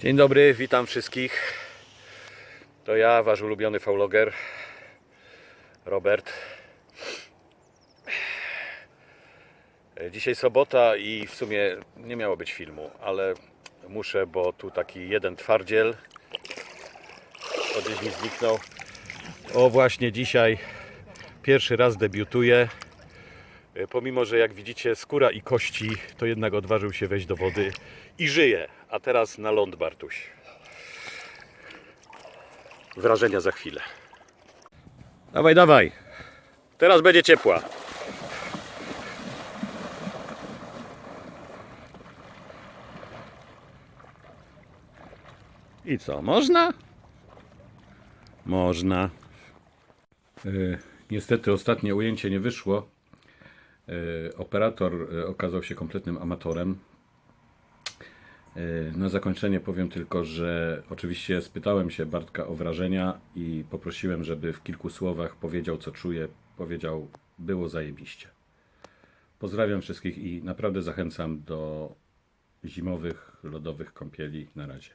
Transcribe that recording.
Dzień dobry, witam wszystkich. To ja, wasz ulubiony fauloger, Robert. Dzisiaj sobota i w sumie nie miało być filmu, ale muszę, bo tu taki jeden twardziel gdzieś mi zniknął. O właśnie dzisiaj pierwszy raz debiutuje. E, Pomimo, że jak widzicie skóra i kości, to jednak odważył się wejść do wody i żyje. A teraz na ląd Bartuś. Wrażenia za chwilę. Dawaj, dawaj. Teraz będzie ciepła. I co, można? Można. E, niestety ostatnie ujęcie nie wyszło. E, Operator e, okazał się kompletnym amatorem. E, Na zakończenie powiem tylko, że oczywiście spytałem się Bartka o wrażenia i poprosiłem, żeby w kilku słowach powiedział, co czuje. Powiedział, było zajebiście. Pozdrawiam wszystkich i naprawdę zachęcam do zimowych, lodowych kąpieli. Na razie.